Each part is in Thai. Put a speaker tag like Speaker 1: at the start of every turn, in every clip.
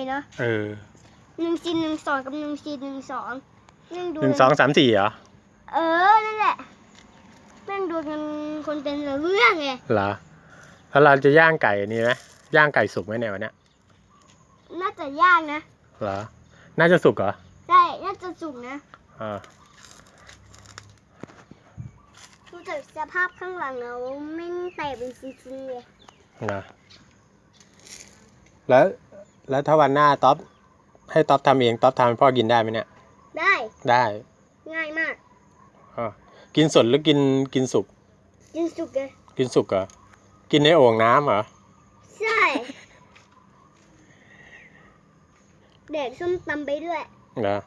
Speaker 1: เลยเนาะ
Speaker 2: เออ
Speaker 1: หนึ่งสี่หนึ่งสองกับหนึ่งสี่หนึ่งสองนั่งดู
Speaker 2: หนึ่งสองสามสี่เหรอ
Speaker 1: เออ นั่นแหละนั่งดูกันคนเป็นเรื่องไง
Speaker 2: เหรอแล้วเราจะย่างไก่อันนี้ไหมย่างไก่สุกไหมเนี่ยวันเนี้ย
Speaker 1: น่าจะยากนะ
Speaker 2: เหรอ น่าจะสุกเหรอ
Speaker 1: ใช่น่าจะสุกนะ
Speaker 2: อ่า
Speaker 1: ดูจากสภาพข้างหลังแล้วไม่งแตกเป็นชิ้นๆเลย
Speaker 2: นะแล้ว แล้วถ้าวันหน้าต๊อปให้ต๊อปทำเองต๊อปทำให้พ่อกินได้ไหมเนี่ย
Speaker 1: ได้
Speaker 2: ได้
Speaker 1: ง่ายมาก
Speaker 2: อ่ากินสดหรือกินกินสุก
Speaker 1: กินสุกเลย
Speaker 2: กินสุกเหรอกินในโอ่งน้ำเหรอ
Speaker 1: ใช่แดกส้มตำไปด้วย
Speaker 2: เหรอ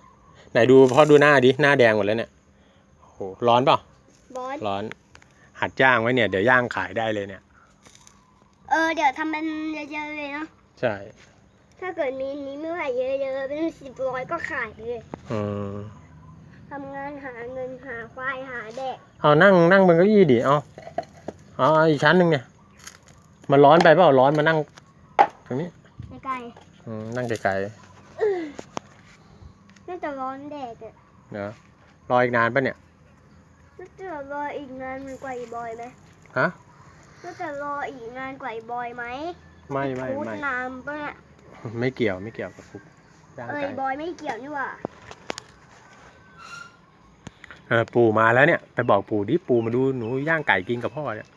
Speaker 2: ไหนดูพ่อดูหน้าดิหน้าแดงหมดแล้วเนี่ยโอ้โหร้อนเปล่า
Speaker 1: บอส
Speaker 2: ร้อน หัดย่างไว้เนี่ยเดี๋ยวย่างขายได้เลยเนี่ย
Speaker 1: เออ เดี๋ยวทำเป็นเยอะๆเลยเนาะ
Speaker 2: ใช่
Speaker 1: ถ้าเกิดมีนี้ไม่ไหวเยอะๆเป็นสิบร้อยก็ขายเลย
Speaker 2: อืม
Speaker 1: ทำงานหาเงินหาควายหาแดก
Speaker 2: เอานั่งนั่งบนเก้าอี้ดิเอาเอาเอาอีกชั้นหนึ่งเนี่ย มันร้อนไปเปล่าร้อนมานั่ง ตรงนี้
Speaker 1: ในไก่
Speaker 2: อืมนั่งไกล
Speaker 1: น่าจะร้อนแดกอะ
Speaker 2: ๆเนาะรออีกนานปะเนี่ย
Speaker 1: น่าจะรออีกงานมันกว่าอีบอยไหม
Speaker 2: ฮะ
Speaker 1: น่าจะรออีกงานกว่าอีบอยไหม
Speaker 2: ไม่ไม่
Speaker 1: พูด
Speaker 2: ไม่
Speaker 1: นานปะเนี่ย
Speaker 2: ไม่เกี่ยวไม่เกี่ยวกับฟุกย่าง
Speaker 1: เออ
Speaker 2: ไก่
Speaker 1: อีบอยไม่เกี่ยวนี่หว่า
Speaker 2: เออปู่มาแล้วเนี่ยไปบอกปู่ดิปู่มาดูหนูย่างไก่กินกับพ่อเนี่ย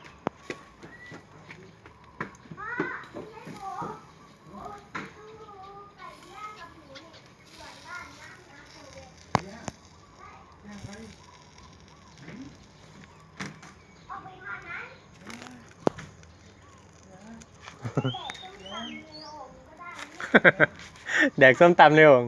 Speaker 2: แดกส้มตำเลยอง